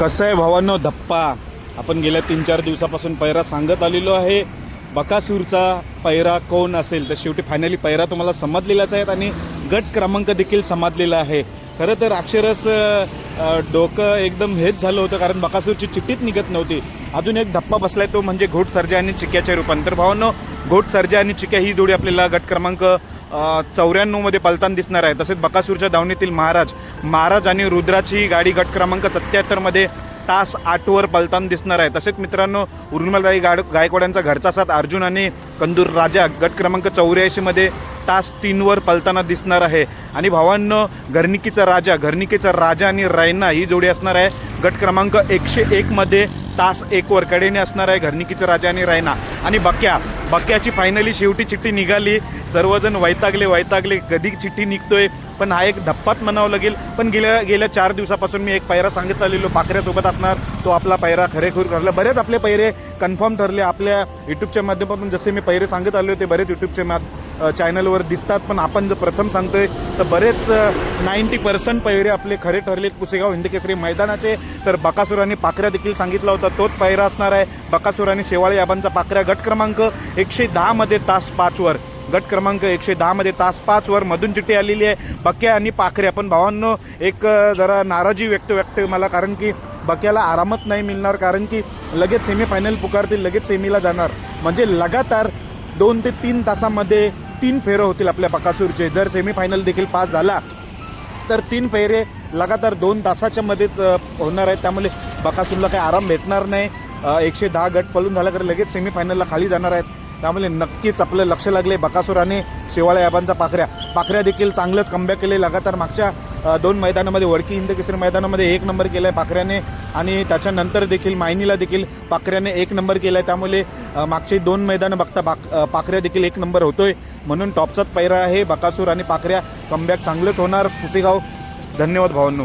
कसं आहे भावांनो? धप्पा. आपण गेल्या तीन चार दिवसापासून पैरा सांगत आलेलो आहे. बकासूरचा पैरा कोण असेल? तर शेवटी फायनली पैरा तुम्हाला समजलेलाच आहेत आणि गट क्रमांक देखील समजलेला आहे. खरं तर अक्षरस डोकं एकदम हेच झालं होतं कारण बकासूरची चिठ्ठीच निघत नव्हती. अजून एक धप्पा बसलाय तो म्हणजे घोट सर्जा आणि चिक्याच्या रूपांतर. भावांनो घोट सर्जा आणि चिक्या ही जोडी आपल्याला गट क्रमांक चौऱ्याण्णवमध्ये पलतान दिसणार आहे. तसेच बकासूरच्या दावणीतील महाराज महाराज आणि रुद्राची गाडी गट क्रमांक सत्याहत्तरमध्ये तास आठवर पलतान दिसणार आहे. तसेच मित्रांनो उर्मिलाताई गाड गायकवाड्यांचा घरचा साथ अर्जुन आणि कंदूर राजा गट क्रमांक चौऱ्याऐंशीमध्ये तास तीनवर पलताना दिसणार आहे. आणि भावांनो घरनिकीचा राजा घरनिकीचा राजा आणि रायना ही जोडी असणार आहे. गट क्रमांक एकशे एकमध्ये तास एकवर कडेने असणार आहे घरनिकीचा राजा आणि रायना आणि बक्या बक्याची फायनली शेवटी चिठ्ठी निघाली. सर्वजण वैतागले वैतागले. कधी चिठ्ठी निघतोय? पण हा एक धप्पात म्हणावं लागेल. पण गेल्या गेल्या चार दिवसापासून मी एक पायरा सांगत आलेलो. पाखऱ्यासोबत असणार. तो आपला पायरा खरेखूर ठरला. बरेच आपले पैरे कन्फर्म ठरले. आपल्या यूट्यूबच्या माध्यमातून जसे मी पैरे सांगत आले होते बरेच यूट्यूबच्या मा चॅनलवर दिसतात. पण आपण जर प्रथम सांगतोय तर बरेच नाईंटी पर्सेंट पैरे आपले खरे ठरले पुसेगाव हिंदकेसरी मैदानाचे. तर बकासुराने पाखऱ्या देखील सांगितला होता तोच पैरा असणार आहे. बकासुराने शेवाळे याबांचा पाखऱ्या गट क्रमांक एकशे दहामध्ये तास पाचवर गट क्रमांक एकशे दहामध्ये तास पाचवर मधून चिठ्ठी आलेली आहे. बक्या आणि पाखऱ्या पण भावांनो एक जरा नाराजी व्यक्त व्यक्त मला कारण की बक्याला आरामच नाही मिळणार कारण की लगेच सेमीफायनल पुकारतील लगेच सेमीला जाणार. म्हणजे लगातार दोन ते तीन तासामध्ये तीन फेरं होतील आपल्या बकासूरचे. जर सेमीफायनल देखील पास झाला तर तीन फेरे लगातार दोन तासाच्या मध्ये होणार आहेत. त्यामुळे बकासूरला काही आराम भेटणार नाही. एकशे दहा गट पळून झाला तर लगेच सेमीफायनलला खाली जाणार आहेत. त्यामुळे नक्कीच आपलं लक्ष लागले बकासूर आणि शेवाळ्या याबांचा पाखऱ्या. पाखऱ्या देखील चांगलंच कमबॅक केले. लगातार मागच्या दोन मैदानामध्ये वडकी हिंद केसरी मैदानामध्ये एक नंबर केला आहे पाखऱ्याने आणि त्याच्यानंतर देखील मायनीला देखील पाखऱ्याने एक नंबर केला आहे त्यामुळे मागची मागचे दोन मैदानं बघता पाक पाखऱ्या देखील एक नंबर होतोय. म्हणून टॉपचाच पैरा आहे बकासूर आणि पाखऱ्या. कमबॅक चांगलंच होणार. पुसेगाव धन्यवाद भावांनो.